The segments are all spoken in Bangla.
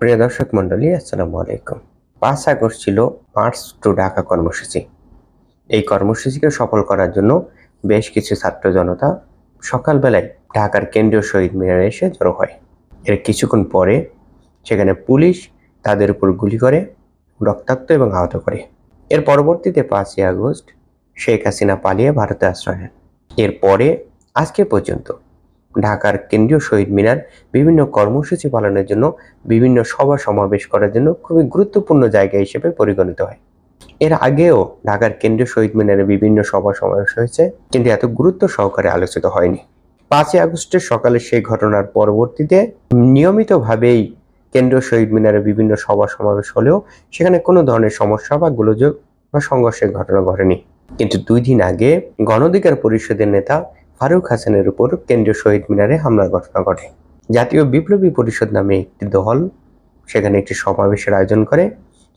প্রিয় দর্শক মন্ডলী আসসালামু আলাইকুম। পাঁচ আগস্ট ছিল মার্চ টু ঢাকা কর্মসূচি। এই কর্মসূচিকে সফল করার জন্য বেশ কিছু ছাত্র জনতা সকালবেলায় ঢাকার কেন্দ্রীয় শহীদ মিনারে এসে জড়ো হয়। এর কিছুক্ষণ পরে সেখানে পুলিশ তাদের উপর গুলি করে, রক্তাক্ত এবং আহত করে। এর পরবর্তীতে পাঁচই আগস্ট শেখ হাসিনা পালিয়ে ভারতে আশ্রয় নেন। এরপরে আজকে পর্যন্ত ঢাকার কেন্দ্রীয় শহীদ মিনার বিভিন্ন কর্মসূচি পালনের জন্য বিভিন্ন সভা সমাবেশ করার জন্য খুবই গুরুত্বপূর্ণ জায়গা হিসেবে পরিগণিত হয়। এর আগেও ঢাকার কেন্দ্রীয় শহীদ মিনারে বিভিন্ন সভা সমাবেশ হয়েছে, কিন্তু এত গুরুত্ব সহকারে আলোচিত হয়নি। পাঁচই আগস্টের সকালে সেই ঘটনার পরবর্তীতে নিয়মিতভাবেই কেন্দ্রীয় শহীদ মিনারে বিভিন্ন সভা সমাবেশ হলেও সেখানে কোনো ধরনের সমস্যা বা গোলযোগ বা সংঘর্ষের ঘটনা ঘটেনি। কিন্তু দুই দিন আগে গণধিকার পরিষদের নেতা ফারুক হাসানের উপর কেন্দ্রীয় শহীদ মিনারে হামলার ঘটনা ঘটে। জাতীয় বিপ্লবী পরিষদ নামে একটি দল সেখানে একটি সমাবেশের আয়োজন করে।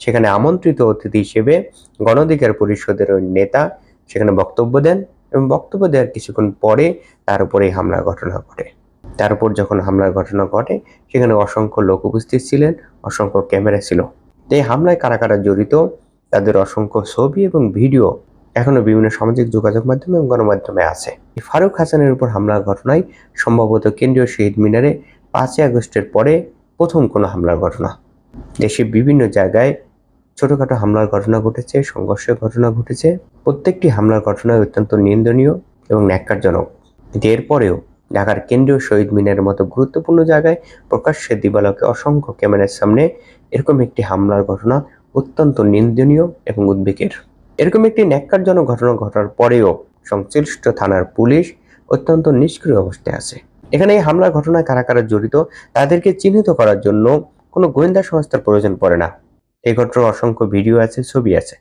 সেখানে আমন্ত্রিত অতিথি হিসেবে গণধিকার পরিষদের ওই নেতা সেখানে বক্তব্য দেন এবং বক্তব্য দেওয়ার কিছুক্ষণ পরে তার উপরে হামলার ঘটনা ঘটে। তার উপর যখন হামলার ঘটনা ঘটে, সেখানে অসংখ্য লোক উপস্থিত ছিলেন, অসংখ্য ক্যামেরা ছিল। এই হামলায় কারা কারা জড়িত, তাদের অসংখ্য ছবি এবং ভিডিও এখনও বিভিন্ন সামাজিক যোগাযোগ মাধ্যমে এবং গণমাধ্যমে আছে। ফারুক হাসানের উপর হামলার ঘটনায় সম্ভবত কেন্দ্রীয় শহীদ মিনারে পাঁচই আগস্টের পরে প্রথম কোনো হামলার ঘটনা। দেশে বিভিন্ন জায়গায় ছোটোখাটো হামলার ঘটনা ঘটেছে, সংঘর্ষের ঘটনা ঘটেছে। প্রত্যেকটি হামলার ঘটনা অত্যন্ত নিন্দনীয় এবং ন্যাক্কারজনক। এরপরেও ঢাকার কেন্দ্রীয় শহীদ মিনারের মতো গুরুত্বপূর্ণ জায়গায় প্রকাশ্যে দিবালকে অসংখ্য ক্যামেরার সামনে এরকম একটি হামলার ঘটনা অত্যন্ত নিন্দনীয় এবং উদ্বেগের। এরকম একটি ন্যাক্কারজনক ঘটনা ঘটার পরেও সংশ্লিষ্ট থানার পুলিশ অত্যন্ত নিষ্ক্রিয় অবস্থায় আছে। এখানে এই হামলার ঘটনায় কারা কারা জড়িত, তাদেরকে চিহ্নিত করার জন্য কোনো গোয়েন্দা সংস্থার প্রয়োজন পড়ে না। এই ঘটনার অসংখ্য ভিডিও আছে, ছবি আছে।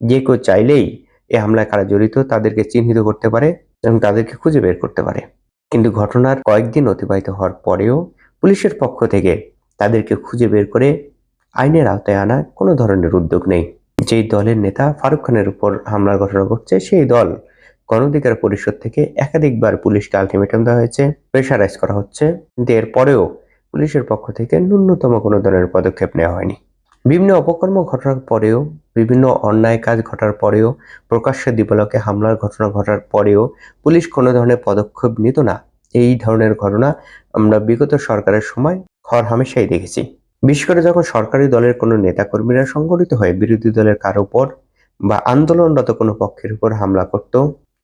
যে কেউ চাইলেই এই হামলায় কারা জড়িত, তাদেরকে চিহ্নিত করতে পারে এবং তাদেরকে খুঁজে বের করতে পারে। কিন্তু ঘটনার কয়েকদিন অতিবাহিত হওয়ার পরেও পুলিশের পক্ষ থেকে তাদেরকে খুঁজে বের করে আইনের আওতায় আনা কোনো ধরনের উদ্যোগ নেই। যেই দলের নেতা ফারুক খানের উপর হামলার ঘটনা ঘটছে, সেই দল গণধিকার পরিষদ থেকে একাধিকবার পুলিশকে আলটিমেটাম দেওয়া হয়েছে, প্রেশারাইজ করা হচ্ছে, কিন্তু এরপরেও পুলিশের পক্ষ থেকে ন্যূনতম কোনো ধরনের পদক্ষেপ নেওয়া হয়নি। বিভিন্ন অপকর্ম ঘটার পরেও, বিভিন্ন অন্যায় কাজ ঘটার পরেও, প্রকাশ্যে দিবালকে হামলার ঘটনা ঘটার পরেও পুলিশ কোনো ধরনের পদক্ষেপ নিত না। এই ধরনের ঘটনা আমরা বিগত সরকারের সময় খর হামেশাই দেখেছি। বিশেষ করে যখন সরকারি দলের কোনো নেতাকর্মীরা সংগঠিত হয়ে বিরোধী দলের কারও উপর বা আন্দোলনরত কোনো পক্ষের উপর হামলা করত,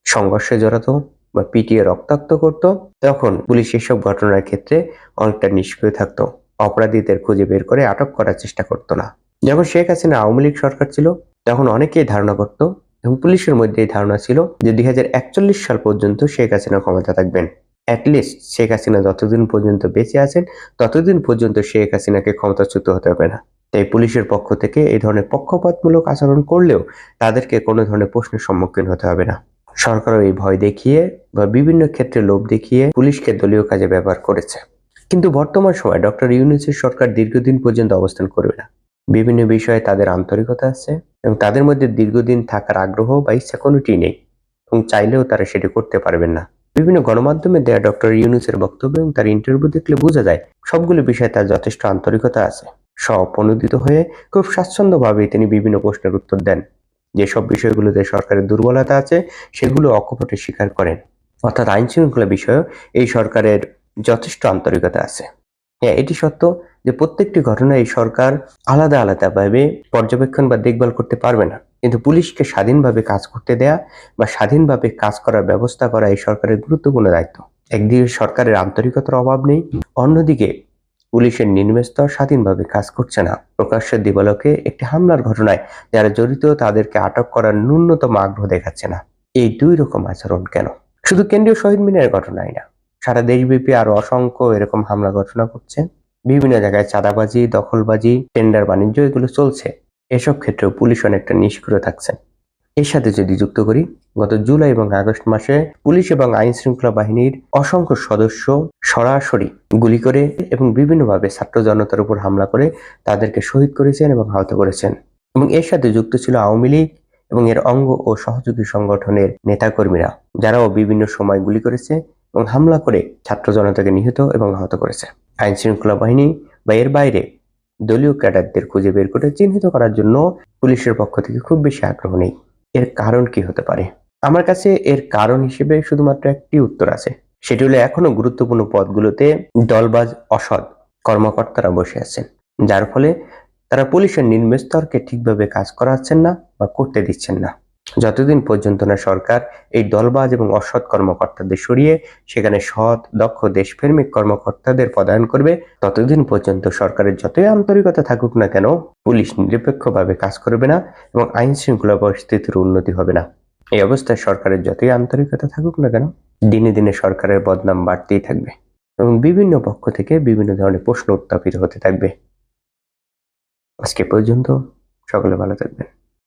সংঘর্ষে জড়াতো বা পিটিয়ে রক্তাক্ত করত, তখন পুলিশ এসব ঘটনার ক্ষেত্রে অনেকটা নিষ্ক্রিয় থাকত। অপরাধীদের খুঁজে বের করে আটক করার চেষ্টা করতো না। যখন শেখ হাসিনা আওয়ামী লীগ সরকার ছিল, তখন অনেকেই ধারণা করত এবং পুলিশের মধ্যে এই ধারণা ছিল যে দুই হাজার একচল্লিশ সাল পর্যন্ত শেখ হাসিনা ক্ষমতা থাকবেন। অ্যাটলিস্ট শেখ হাসিনা যতদিন পর্যন্ত বেঁচে আছেন, ততদিন পর্যন্ত শেখ হাসিনাকে ক্ষমতাচ্যুত হতে হবে না। তাই পুলিশের পক্ষ থেকে এই ধরনের পক্ষপাতমূলক আচরণ করলেও তাদেরকে কোনো ধরনের প্রশ্নের সম্মুখীন হতে হবে না। সরকারও এই ভয় দেখিয়ে বা বিভিন্ন ক্ষেত্রে লোভ দেখিয়ে পুলিশকে দলীয় কাজে ব্যবহার করেছে। কিন্তু বর্তমান সময় ডক্টর ইউনুসের সরকার দীর্ঘদিন পর্যন্ত অবস্থান করবে না। বিভিন্ন বিষয়ে তাদের আন্তরিকতা আছে এবং তাদের মধ্যে দীর্ঘদিন থাকার আগ্রহ বা ইচ্ছা কোনোটি নেই এবং চাইলেও তারা সেটি করতে পারবেন না। বিভিন্ন গণমাধ্যমে দেয়া ডক্টর ইউনুসের বক্তব্য এবং তার ইন্টারভিউ দেখলে বোঝা যায় সবগুলো বিষয়ে তার যথেষ্ট আন্তরিকতা আছে। স্বপ্রণোদিত হয়ে খুব স্বাচ্ছন্দ্যভাবে তিনি বিভিন্ন প্রশ্নের উত্তর দেন। যেসব বিষয়গুলোতে সরকারের দুর্বলতা আছে, সেগুলো অকপটে স্বীকার করেন। অর্থাৎ আইন শৃঙ্খলা বিষয়েও এই সরকারের যথেষ্ট আন্তরিকতা আছে। হ্যাঁ এটি সত্য যে প্রত্যেকটি ঘটনা এই সরকার আলাদা আলাদাভাবে পর্যবেক্ষণ বা দেখভাল করতে পারবে না। কিন্তু পুলিশকে স্বাধীনভাবে কাজ করতে দেয়া বা স্বাধীনভাবে কাজ করার ব্যবস্থা করা এই সরকারের গুরুত্বপূর্ণ দায়িত্ব। একদিকে সরকারের আন্তরিকতার অভাব নেই, অন্যদিকে পুলিশের নিম্নস্তর স্বাধীনভাবে কাজ করছে না। প্রকাশ্যের দিবালকে একটি হামলার ঘটনায় যারা জড়িত তাদেরকে আটক করার ন্যূনতম আগ্রহ দেখাচ্ছে না। এই দুই রকম আচরণ কেন? শুধু কেন্দ্রীয় শহীদ মিনারের ঘটনাই না, সারা দেশব্যাপী আরও অসংখ্য এরকম হামলা ঘটনা করছে বিভিন্ন জায়গায় চাঁদাবাজি, দখলবাজি, টেন্ডার বাণিজ্য এগুলো চলছে। এসব ক্ষেত্রেও পুলিশ অনেকটা নিষ্ক্রিয় থাকছে। এর সাথে যদি যুক্ত করি, গত জুলাই এবং আগস্ট মাসে পুলিশ এবং আইন শৃঙ্খলা বাহিনীর অসংখ্য সদস্য সরাসরি গুলি করে এবং বিভিন্নভাবে ছাত্র জনতার উপর হামলা করে তাদেরকে শহীদ করেছেন এবং আহত করেছেন। এবং এর সাথে যুক্ত ছিল আওয়ামী লীগ এবং এর অঙ্গ ও সহযোগী সংগঠনের নেতাকর্মীরা, যারাও বিভিন্ন সময় গুলি করেছে এবং হামলা করে ছাত্র জনতাকে নিহত এবং আহত করেছে। আইন শৃঙ্খলা বাহিনী বা এর বাইরে দলীয় ক্যাডারদের খুঁজে বের করে চিহ্নিত করার জন্য পুলিশের পক্ষ থেকে খুব বেশি আগ্রহ নেই। এর কারণ কি হতে পারে? আমার কাছে এর কারণ হিসেবে শুধুমাত্র একটি উত্তর আছে। সেটি হলো এখনও গুরুত্বপূর্ণ পদগুলোতে দলবাজ অসৎ কর্মকর্তারা বসে আছেন, যার ফলে তারা পুলিশের নিম্ন স্তরকে ঠিকভাবে কাজ করাচ্ছেন না বা করতে দিচ্ছেন না। যতদিন পর্যন্ত না সরকার এই দলবাজ এবং অসৎ কর্মকর্তাদের সরিয়ে সেখানে সৎ, দক্ষ, দেশপ্রেমিক কর্মকর্তাদের পদায়ন করবে, ততদিন পর্যন্ত সরকারের যতই আন্তরিকতা থাকুক না কেন, পুলিশ নিরপেক্ষভাবে কাজ করবে না এবং আইন শৃঙ্খলা পরিস্থিতির উন্নতি হবে না। এই অবস্থায় সরকারের যতই আন্তরিকতা থাকুক না কেন, দিনে দিনে সরকারের বদনাম বাড়তেই থাকবে এবং বিভিন্ন পক্ষ থেকে বিভিন্ন ধরনের প্রশ্ন উত্থাপিত হতে থাকবে। আজকে পর্যন্ত সকলে ভালো থাকবেন।